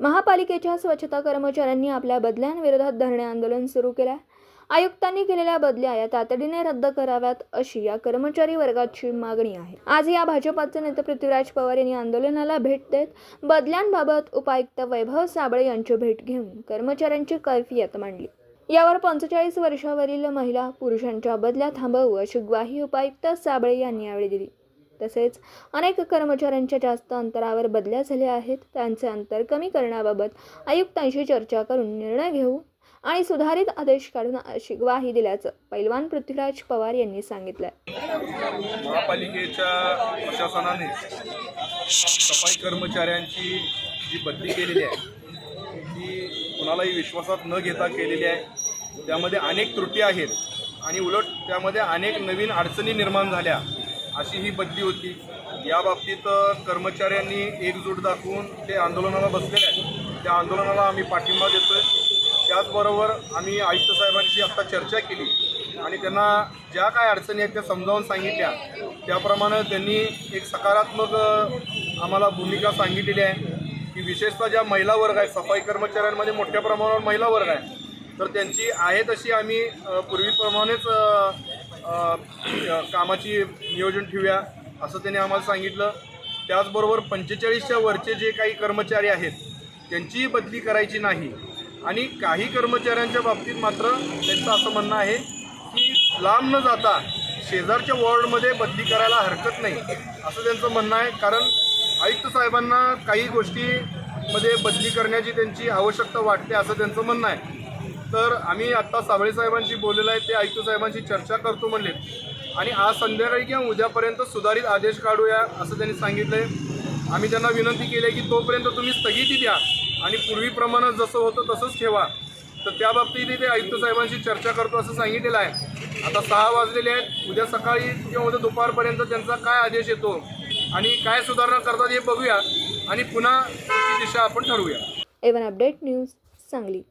महापालिकेच्या स्वच्छता कर्मचाऱ्यांनी आपल्या बदल्यांविरोधात धरणे आंदोलन सुरू केलं. आहे आयुक्तांनी केलेल्या बदल्या या तातडीने रद्द कराव्यात अशी या कर्मचारी वर्गाची मागणी आहे. आज या भाजपाचे नेते पृथ्वीराज पवार यांनी आंदोलनाला भेट देत बदल्यांबाबत उपायुक्त वैभव साबळे यांची भेट घेऊन कर्मचाऱ्यांची कैफियत मांडली. यावर पंचेचाळीस वर्षावरील महिला पुरुषांच्या बदल्या थांबवू अशी ग्वाही उपायुक्त साबळे यांनी यावेळी दिली. तसेच अनेक कर्मचाऱ्यांच्या जास्त अंतरावर बदल्या झाल्या आहेत. त्यांचे अंतर कमी करण्याबाबत आयुक्तांशी चर्चा करून निर्णय घेऊ आणि सुधारित आदेश काढून अशी ग्वाही दिल्याचं पैलवान पृथ्वीराज पवार यांनी सांगितलं महापालिकेच्या प्रशासनाने सफाई कर्मचाऱ्यांची जी बदली केलेली आहे ती कुणालाही विश्वासात न घेता केलेली आहे. त्यामध्ये अनेक त्रुटी आहेत आणि उलट त्यामध्ये अनेक नवीन अडचणी निर्माण झाल्या. अशी ही बदली होती. या बाबतीत कर्मचाऱ्यांनी एकजूट दाखवून ते आंदोलनाला बसलेले आहेत. त्या आंदोलनाला आम्ही पाठिंबा देतो आहे त्याचबरोबर आम्ही आयुक्त साहेबांशी आत्ता चर्चा केली आणि त्यांना ज्या काय अडचणी आहेत त्या समजावून सांगितल्या. त्याप्रमाणे त्यांनी एक सकारात्मक आम्हाला भूमिका सांगितलेली आहे की विशेषतः ज्या महिला वर्ग आहे सफाई कर्मचाऱ्यांमध्ये मोठ्या प्रमाणावर महिला वर्ग आहे तर त्यांची आहे तशी आम्ही पूर्वीप्रमाणेच कामाची नियोजन ठेवूया असं त्यांनी आम्हाला सांगितलं. त्याचबरोबर पंचेचाळीसच्या वरचे जे काही कर्मचारी आहेत त्यांचीही बदली करायची नाही. आणि काही कर्मचाऱ्यांच्या बाबतीत मात्र त्यांचं असं म्हणणं आहे की लांब न जाता शेजारच्या वॉर्डमध्ये बदली करायला हरकत नाही असं त्यांचं म्हणणं आहे. कारण आयुक्त साहेबांना काही गोष्टीमध्ये बदली करण्याची त्यांची आवश्यकता वाटते असं त्यांचं म्हणणं आहे. तर आम्ही आत्ता साबळे साहेबांशी बोललेलं आहे ते आयुक्त साहेबांशी चर्चा करतो म्हणले. आणि आज संध्याकाळी किंवा उद्यापर्यंत सुधारित आदेश काढूया असं त्यांनी सांगितलंय. आम्ही त्यांना विनंती केली आहे की तोपर्यंत तुम्ही स्थगिती द्या आणि पूर्वीप्रमाणे जसं होतं तसंच ठेवा. तर त्या बाबतीत ते आयुक्त साहेबांशी चर्चा करतो असं सांगितलेलं आहे. आता सहा वाजलेले आहेत उद्या सकाळी किंवा उद्या दुपारपर्यंत त्यांचा काय आदेश येतो आणि काय सुधारणा करतात हे बघूया आणि पुन्हा दिशा आपण ठरवूया. A one update news Sangli.